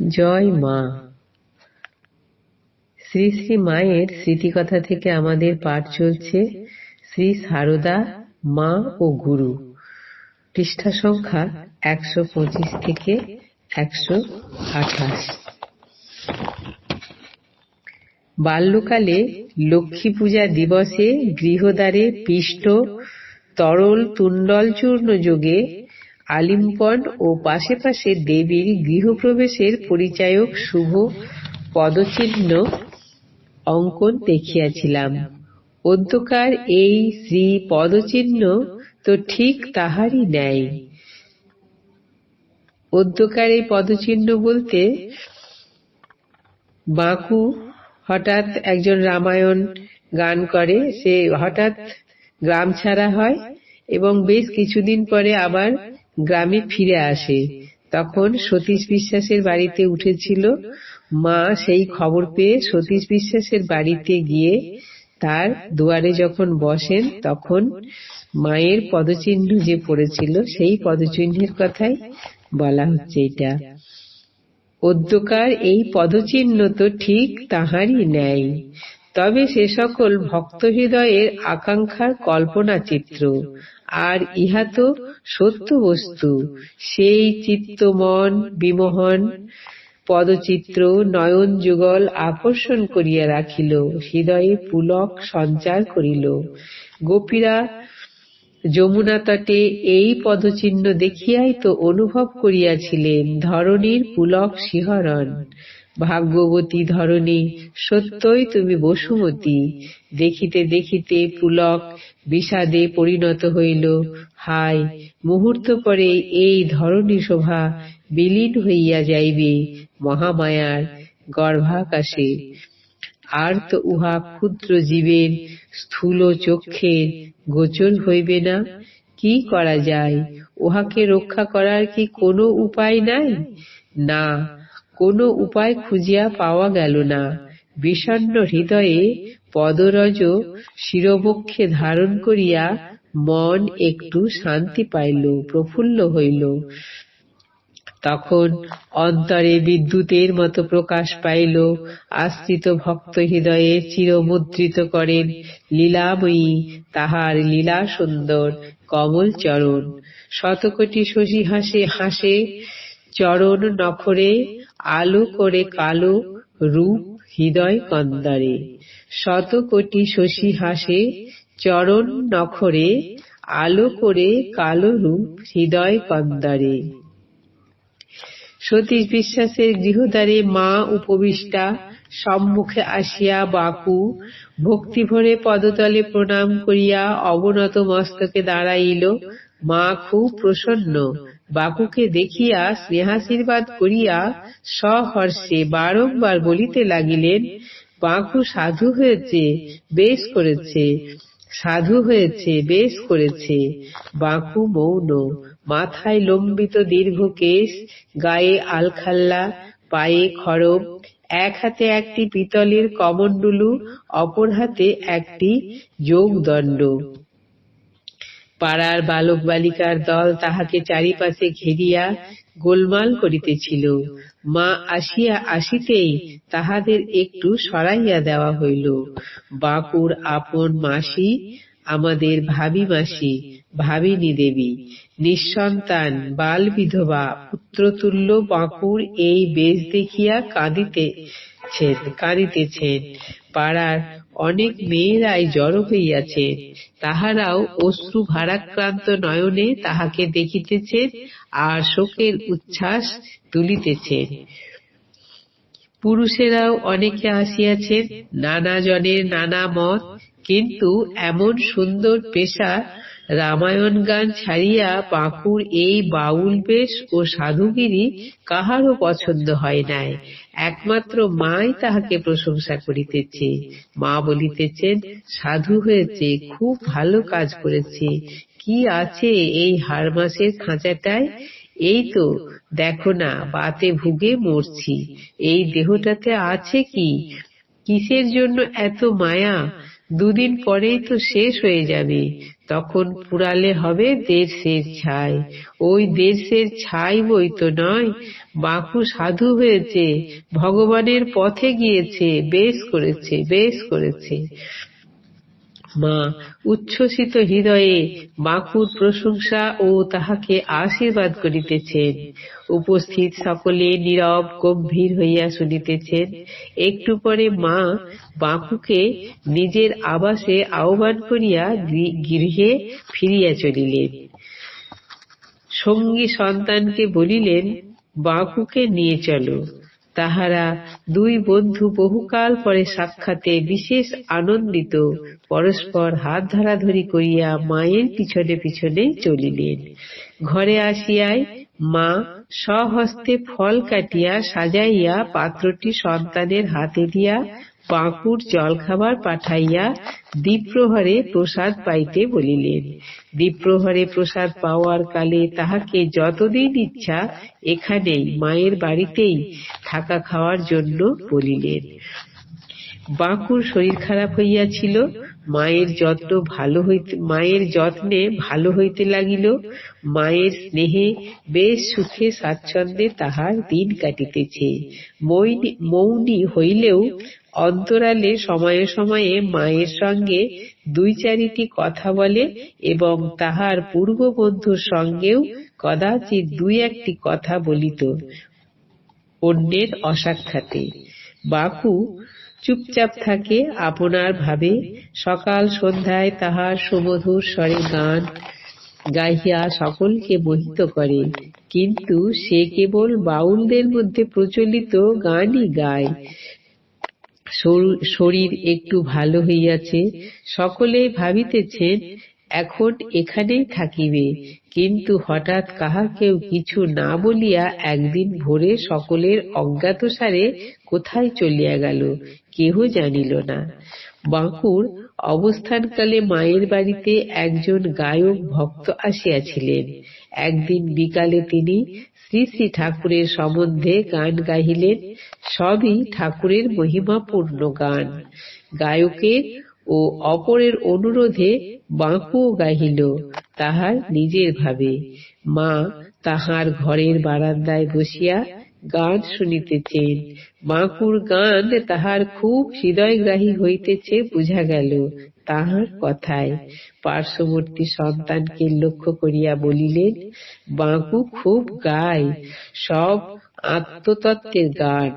জয় মা। শ্রী শ্রী মায়ের স্মৃতিকথা থেকে আমাদের পাঠ চলছে শ্রী সারদা, মা ও গুরু। পৃষ্ঠা সংখ্যা একশো পঁচিশ থেকে একশো আঠাশ। বাল্যকালে লক্ষ্মী পূজা দিবসে গৃহদ্বারে পিষ্ট তরল তুণ্ডল চূর্ণ যোগে আলিম্পন ও পাশে দেবীর গৃহপ্রবেশের পরিচায়ক শুভ পদচিহ্ন অঙ্কন দেখিয়াছিলাম। অদ্যকার এই শ্রী পদচিহ্ন তো ঠিক তাহারই ন্যায়। অদ্যকার এই পদচিহ্ন বলতে বাঁকু হঠাৎ একজন রামায়ণ গান করে, সে হঠাৎ গ্রাম ছাড়া হয় এবং বেশ কিছুদিন পরে আবার গ্রামে ফিরে আসে। তখন সতীশ বিশ্বাসের বাড়িতে উঠেছিল। মা সেই খবর পেয়ে সতীশ বিশ্বাসের বাড়িতে গিয়ে তার দুয়ারে যখন বসেন তখন মায়ের পদচিহ্ন যে পড়েছিল সেই পদচিহ্নের কথাই বলা হচ্ছে এটা। অদ্যকার এই পদচিহ্ন তো ঠিক তাহারই ন্যায়। তবে সে সকল ভক্ত হৃদয়ের আকাঙ্ক্ষার কল্পনা চিত্র। আর ইহা তো সত্য বস্তু। সেই চিত্তমন বিমোহন পদচিত্র নয়ন যুগল আকর্ষণ করিয়া রাখিল, হৃদয়ে পুলক সঞ্চার করিল। গোপীরা যমুনা তটে এই পদচিহ্ন দেখিয়াই তো অনুভব করিয়াছিলেন ধরণীর পুলক শিহরণ। ভাগ্যবতী ধরণী, সত্যই তুমি বসুমতী। দেখিতে দেখিতে পুলক বিষাদে পরিণত হইল। হায়, মুহূর্ত পরে এই ধরণী শোভা বিলীন হইয়া যাইবে মহামায়ার গর্ভাকাশে। আর তো উহা ক্ষুদ্র জীবের স্থূল চক্ষের গোচর হইবে না। কি করা যায়? উহাকে রক্ষা করার কি কোনো উপায় নাই? না কোনো উপায় খুঁজিয়া পাওয়া গেল না। বিষণ্ন হৃদয়ে পদরজ শিরবক্ষে ধারণ করিয়া মন একটু শান্তি পাইল, প্রফুল্ল হইল। তখন অন্তরে বিদ্যুতের মতো প্রকাশ পাইল, আশ্রিত ভক্ত হৃদয়ে চিরমুদ্রিত করেন লীলাময়ী, তাহার লীলা সুন্দর কমল চরণ। শতকোটি শশী হাসে হাসে চরণ নখরে আলো করে কালো রূপ হৃদয় কন্দরে। শতকোটি শশী হাসে, চরণ নখরে, আলো করে কালো রূপ হৃদয় কন্দরে। সতীশ বিশ্বাসের গৃহদ্বারে মা উপবিষ্টা, সম্মুখে আসিয়া বাকু ভক্তিভরে পদতলে প্রণাম করিয়া অবনত মস্তকে দাঁড়াইল। মা খুব প্রসন্ন বাকুকে দেখিয়া স্নেহাশীর্বাদ করিয়া সহর্ষে বারংবার বলিতে লাগিলেন, বাঁকু সাধু হয়েছে, বেশ করেছে, সাধু হয়েছে, বেশ করেছে। বাঁকু মৌন, মাথায় লম্বিত দীর্ঘ কেশ, গায়ে আলখাল্লা, পায়ে খড়ম, এক হাতে একটি পিতলের কমণ্ডলু, অপর হাতে একটি যোগদণ্ড। পাড়ার বালক বালিকার দল তাহাকে চারিপাশে ঘেরিয়া গোলমাল করিতেছিল। মা আসিয়া আসিতেই তাহাদের একটু সরাইয়া দেওয়া হইল। বাঁকুর আপন মাসি, আমাদের ভাবি মাসি, ভাবিনী দেবী, নিঃসন্তান বাল বিধবা পুত্রতুল্য বাঁকুর এই বেশ দেখিয়া কাঁদিতেছেন কাঁদিতেছেন পাড়ার অনেক মেয়েরাই জড়ো হইয়াছেন তাহারাও অশ্রু ভারাক্রান্ত নয়নে তাহাকে দেখিতেছেন আর শোকের উচ্ছ্বাস তুলিতেছেন পুরুষেরাও অনেকে আসিয়াছেন নানা জনের নানা মত, কিন্তু এমন সুন্দর পেশা রামায়ণ গান ছাড়িয়া বাঁকুর এই বাউল বেশ ও সাধুগিরি কাহারও পছন্দ হয় নাই। একমাত্র মাই তাহাকে প্রশংসা করিতেছে। মা বলিতেছেন, সাধু হয়েছে, খুব ভালো কাজ করেছে। কি আছে এই হাড় মাসের খাঁচাটায়? এই তো, দেখো না, বাতে ভুগে মরছি। এই দেহটাতে আছে কি? কিসের জন্য এত মায়া? দুদিন পরেই তো শেষ হয়ে যাবে। তখন পুরালে হবে দেড়শের ছাই। ওই দেড়শের ছাই বই তো নয় বাঁকু সাধু হয়েছে, ভগবানের পথে গিয়েছে, বেশ করেছে বেশ করেছে। মা, উচ্ছ্বসিত হৃদয়ে বাঁকুর প্রশংসা ও তাহাকে আশীর্বাদ করিতেছেন। উপস্থিত সকলে নীরব গম্ভীর হইয়া শুনিতেছেন। একটু পরে মা বাঁকুকে নিজের আবাসে আহ্বান করিয়া গৃহে ফিরিয়া চলিলেন। সঙ্গী সন্তানকে বলিলেন বাঁকুকে নিয়ে চলো। তাহারা দুই বন্ধু বহুকাল পরে সাক্ষাতে বিশেষ আনন্দিত। পরস্পর হাত ধরাধরি করিয়া মায়ের পিছনে পিছনে চলিলেন। ঘরে আসিয়াই মা স্বহস্তে ফল কাটিয়া সাজাইয়া পাত্রটি সন্তানের হাতে দিয়া বাঁকুর জলখাবার পাঠাইয়া দ্বীপ্রহরে প্রসাদ পাইতে বলিলেন। দ্বীপ্রহরে প্রসাদ পাওয়ার কালে তাহাকে যতদিন ইচ্ছা এখানেই, মায়ের বাড়িতেই থাকা খাওয়ার জন্য বলিলেন। বাঁকুর শরীর খারাপ হইয়াছিল, মায়ের যত্ন ভালো হইতে, মায়ের যত্নে ভালো হইতে লাগিল, মায়ের স্নেহে বেশ সুখে স্বাচ্ছন্দ্যে তাহার দিন কাটিতেছে। মৌনী হইলেও অন্তরালে সময়ে সময়ে মায়ের সঙ্গে দুই চারিটি কথা বলে এবং তাহার পূর্ব বন্ধুর সঙ্গেও কদাচিৎ দুই একটি কথা বলিত। অন্যের অসাক্ষাতে বাকু চুপচাপ থাকে আপনার ভাবে। সকাল সন্ধ্যায় তাহার সুমধুর স্বরে গান গাহিয়া সকলকে মোহিত করে। কিন্তু সে কেবল বাউলদের মধ্যে প্রচলিত গানই গায়। শরীর একটু ভালো হইয়াছে, সকলে ভাবিতেছেন, এখন এখানেই থাকিবে। কিন্তু হঠাৎ কাহাকেও কিছু না বলিয়া একদিন ভোরে সকলের অজ্ঞাতসারে কোথায় চলিয়া গেল, কেহ জানিল না। বাঁকুর অবস্থানকালে মায়ের বাড়িতে একজন গায়ক ভক্ত আসিয়াছিলেন। একদিন বিকালে তিনি শ্রী শ্রী ঠাকুরের সম্বন্ধে গান গাহিলেন, সবই ঠাকুরের মহিমাপূর্ণ গান। গায়কের ও অপরের অনুরোধে বাঁকুও গাহিল, তাহার নিজের ভাবে। মা তাহার ঘরের বারান্দায় বসিয়া গান শুনিতেছেন। বাঁকুর গান তাহার খুব হৃদয়গ্রাহী হইতেছে, বুঝা গেল। তাহার কথায়। পার্শ্ববর্তী সন্তানকে লক্ষ্য করিয়া বলিলেন বাঁকু খুব গায় সব আত্মতত্ত্বের গান।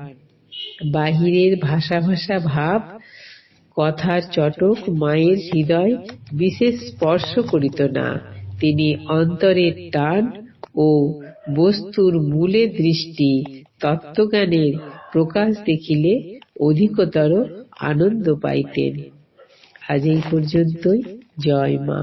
বাহিরের ভাষা ভাষা ভাব কথার চটক মায়ের হৃদয় বিশেষ স্পর্শ করিত না। তিনি অন্তরের টান ও বস্তুর মূলে দৃষ্টি তত্ত্বজ্ঞানের প্রকাশ দেখিলে অধিকতর আনন্দ পাইতেন। আজ এই পর্যন্তই। জয় মা।